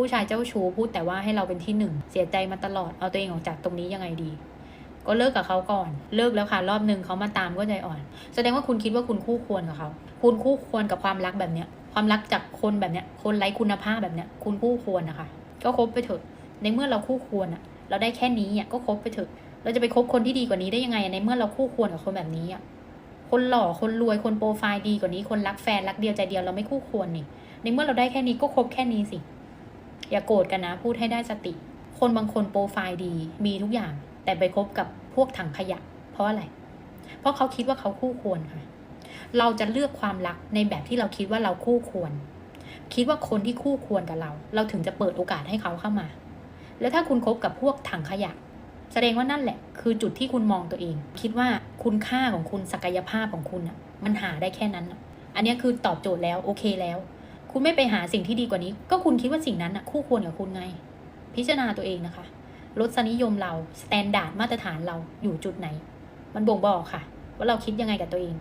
ผู้ชายเจ้าชู้พูดแต่ว่าให้เราเป็นที่หนึ่งเสียใจมาตลอดเอาตัวเองออกจากตรงนี้ยังไงดี ก็เลิกกับเขาก่อน เลิกแล้วค่ะรอบหนึ่งเขามาตามก็ใจอ่อน แสดงว่าคุณคิดว่าคุณคู่ควรกับเขาคุณคู่ควรกับความรักแบบเนี้ยความรักจากคนแบบเนี้ยคนไร้คุณภาพแบบเนี้ยคุณคู่ควรนะคะก็คบไปเถอะในเมื่อเราคู่ควรอะเราได้แค่นี้อะก็คบไปเถอะ เราจะไปคบคนที่ดีกว่านี้ได้ยังไงอะในเมื่อเราคู่ควรกับคนแบบนี้อะคนหล่อคนรวยคนโปรไฟล์ดีกว่านี้คนรักแฟนรักเดียวใจเดียวเราไม่คู่ควรนี่ ในเมื่อเราได้แค่นี้ก็คบแค่นี้สิ อย่าโกรธกันนะ พูดให้ได้สติ คนบางคนโปรไฟล์ดีมีทุกอย่าง แต่ไปคบกับพวกถังขยะ เพราะอะไร เพราะเขาคิดว่าเขาคู่ควรค่ะ เราจะเลือกความรักในแบบที่เราคิดว่าเราคู่ควร คิดว่าคนที่คู่ควรกับเรา เราถึงจะเปิดโอกาสให้เขาเข้ามา แล้วถ้าคุณคบกับพวกถังขยะ แสดงว่านั่นแหละ คือจุดที่คุณมองตัวเอง คิดว่าคุณค่าของคุณศักยภาพของคุณอะ มันหาได้แค่นั้น อันนี้คือตอบโจทย์แล้วโอเคแล้ว คุณไม่ไปหาสิ่งที่ดีกว่านี้ ก็คุณคิดว่าสิ่งนั้นอะคู่ควรกับคุณไง พิจารณาตัวเองนะคะรสนิยมเราสแตนดาร์ดมาตรฐานเราอยู่จุดไหน มันบ่งบอกค่ะ ว่าเราคิดยังไงกับตัวเอง